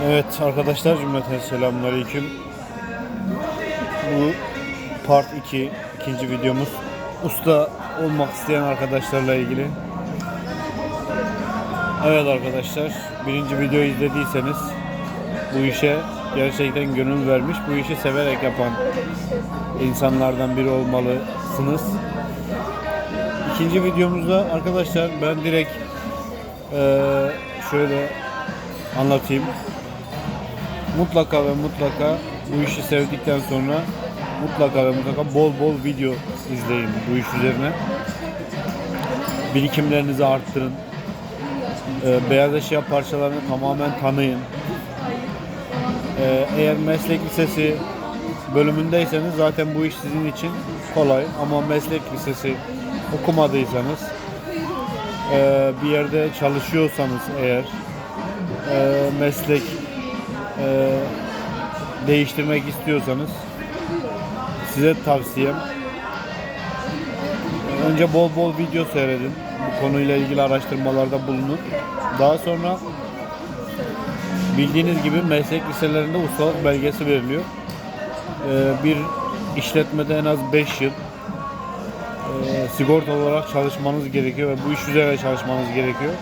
Evet arkadaşlar cümleten selamünaleyküm. Bu part 2 ikinci videomuz. Usta olmak isteyen arkadaşlarla ilgili. Evet arkadaşlar birinci videoyu izlediyseniz bu işe gerçekten gönül vermiş, bu işi severek yapan insanlardan biri olmalısınız. İkinci videomuzda arkadaşlar ben direkt eee, şöyle anlatayım. Mutlaka ve mutlaka bu işi sevdikten sonra mutlaka ve mutlaka bol bol video izleyin bu iş üzerine. Birikimlerinizi arttırın. Eee, beyaz eşya parçalarını tamamen tanıyın. Eee, eğer meslek lisesi bölümündeyseniz zaten bu iş sizin için kolay ama meslek lisesi okumadıysanız eee, bir yerde çalışıyorsanız eğer eee, meslek eee, değiştirmek istiyorsanız size tavsiyem önce bol bol video seyredin. Bu konuyla ilgili araştırmalarda bulunun. Daha sonra bildiğiniz gibi meslek liselerinde ustalık belgesi veriliyor. Eee, bir işletmede en az 5 yıl eee, sigorta olarak çalışmanız gerekiyor ve bu iş üzerine çalışmanız gerekiyor.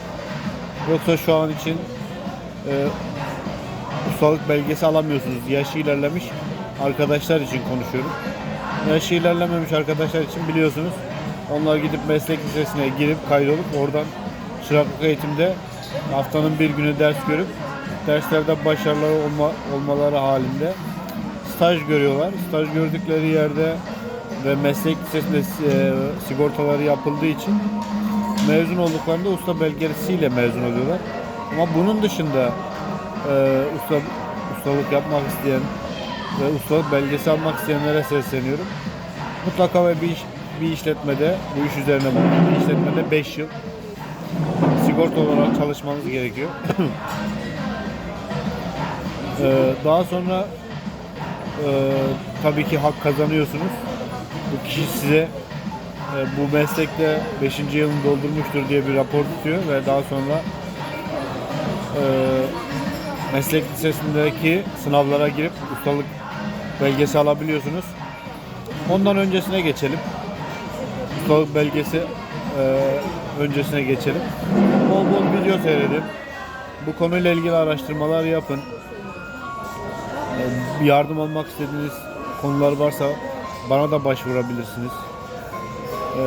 Yoksa şu an için ustalık belgesi alamıyorsunuz. Yaşı ilerlemiş arkadaşlar için konuşuyorum. Yaşı ilerlememiş arkadaşlar için biliyorsunuz onlar gidip meslek lisesine girip kaydolup oradan çıraklık eğitimde haftanın bir günü ders görüp derslerde başarılı olma, olmaları halinde staj görüyorlar. Staj gördükleri yerde ve meslek lisesinde e, sigortaları yapıldığı için mezun olduklarında usta belgesiyle mezun oluyorlar. Ama bunun dışında e, usta ustalık yapmak isteyen ve ustalık belgesi almak isteyenlere sesleniyorum. Mutlaka ve bir, iş- bir işletmede, bu iş üzerine bulunan bir işletmede 5 yıl sigorta olarak çalışmanız gerekiyor. Ee, daha sonra e, tabii ki hak kazanıyorsunuz. Bu kişi size e, bu meslekte 5. yılını doldurmuştur diye bir rapor tutuyor ve daha sonra e, meslek lisesindeki sınavlara girip ustalık belgesi alabiliyorsunuz. Ondan öncesine geçelim. Ustalık belgesi e, öncesine geçelim. Bol bol video seyredin. Bu konuyla ilgili araştırmalar yapın. E, yardım almak istediğiniz konular varsa bana da başvurabilirsiniz. E,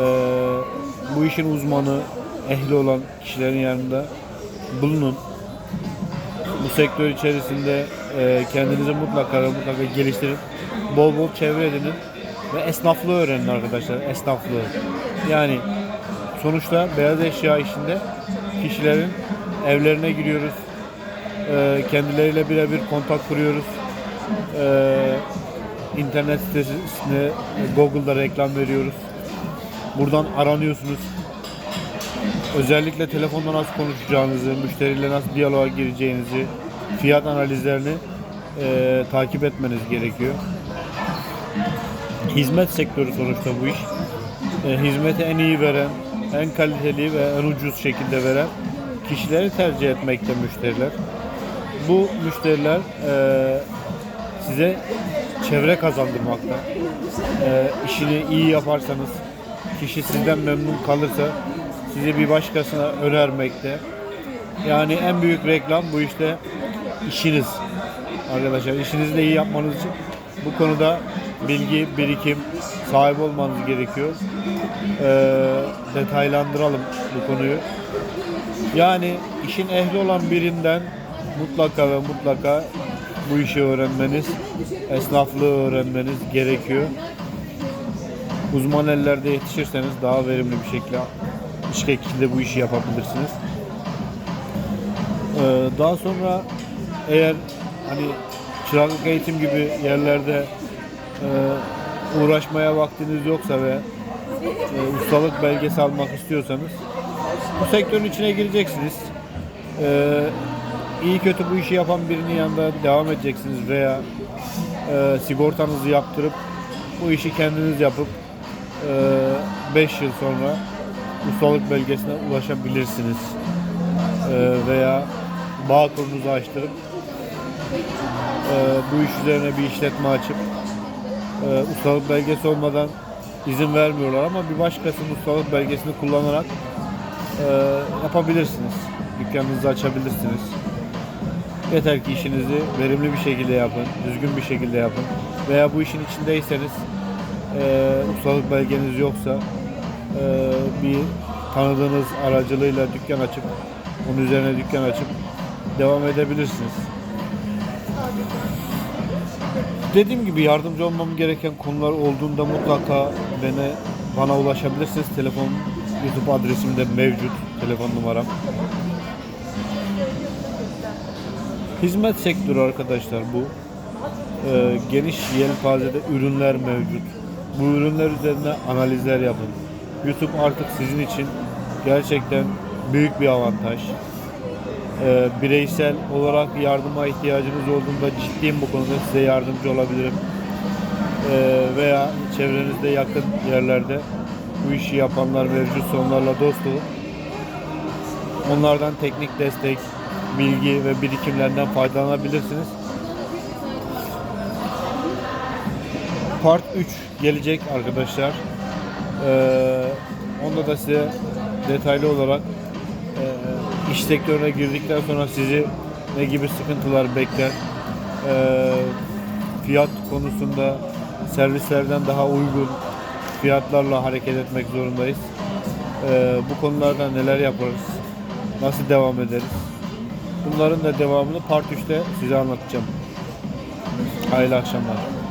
bu işin uzmanı, ehli olan kişilerin yanında bulunun. Bu sektör içerisinde e, kendinizi mutlaka mutlaka geliştirin. Bol bol çevre edinin ve esnaflığı öğrenin arkadaşlar. Esnaflığı. Yani sonuçta beyaz eşya işinde kişilerin evlerine giriyoruz. E, kendileriyle birebir kontak kuruyoruz. E, internet sitesine Google'da reklam veriyoruz. Buradan aranıyorsunuz. Özellikle telefonda nasıl konuşacağınızı, müşteriyle nasıl diyaloğa gireceğinizi, fiyat analizlerini e, takip etmeniz gerekiyor. Hizmet sektörü sonuçta bu iş. E, hizmeti en iyi veren, en kaliteli ve en ucuz şekilde veren kişileri tercih etmekte müşteriler. Bu müşteriler e, size çevre kazandırmakta. E, işini iyi yaparsanız, kişi sizden memnun kalırsa sizi bir başkasına önermekte. Yani en büyük reklam bu işte işiniz. Arkadaşlar işinizi de iyi yapmanız için bu konuda bilgi, birikim sahibi olmanız gerekiyor. Ee, detaylandıralım bu konuyu. Yani işin ehli olan birinden mutlaka ve mutlaka bu işi öğrenmeniz, esnaflığı öğrenmeniz gerekiyor. Uzman ellerde yetişirseniz daha verimli bir şekilde şekilde bu işi yapabilirsiniz. Ee, daha sonra eğer hani çıraklık eğitim gibi yerlerde e, uğraşmaya vaktiniz yoksa ve e, ustalık belgesi almak istiyorsanız bu sektörün içine gireceksiniz. Ee, iyi kötü bu işi yapan birinin yanında devam edeceksiniz veya e, sigortanızı yaptırıp bu işi kendiniz yapıp 5 yıl sonra ustalık belgesine ulaşabilirsiniz. Ee, veya bağ kurunuzu açtırıp e, bu iş üzerine bir işletme açıp e, ustalık belgesi olmadan izin vermiyorlar ama bir başkasının ustalık belgesini kullanarak e, yapabilirsiniz. Dükkanınızı açabilirsiniz. Yeter ki işinizi verimli bir şekilde yapın, düzgün bir şekilde yapın. Veya bu işin içindeyseniz e, ustalık belgeniz yoksa e, bir tanıdığınız aracılığıyla dükkan açıp onun üzerine dükkan açıp devam edebilirsiniz. Dediğim gibi yardımcı olmam gereken konular olduğunda mutlaka bana bana ulaşabilirsiniz. Telefon YouTube adresim de mevcut. Telefon numaram. Hizmet sektörü arkadaşlar bu. Ee, geniş yelpazede ürünler mevcut. Bu ürünler üzerine analizler yapın. YouTube artık sizin için gerçekten büyük bir avantaj. Ee, bireysel olarak yardıma ihtiyacınız olduğunda ciddiyim bu konuda size yardımcı olabilirim. Ee, veya çevrenizde yakın yerlerde bu işi yapanlar mevcutsa onlarla dost olun. Onlardan teknik destek, bilgi ve birikimlerinden faydalanabilirsiniz. Part 3 gelecek arkadaşlar. Ee, onda da size detaylı olarak e, iş sektörüne girdikten sonra sizi ne gibi sıkıntılar bekler, e, fiyat konusunda servislerden daha uygun fiyatlarla hareket etmek zorundayız. E, bu konularda neler yaparız, nasıl devam ederiz? Bunların da devamını Part 3'te size anlatacağım. Hayırlı akşamlar.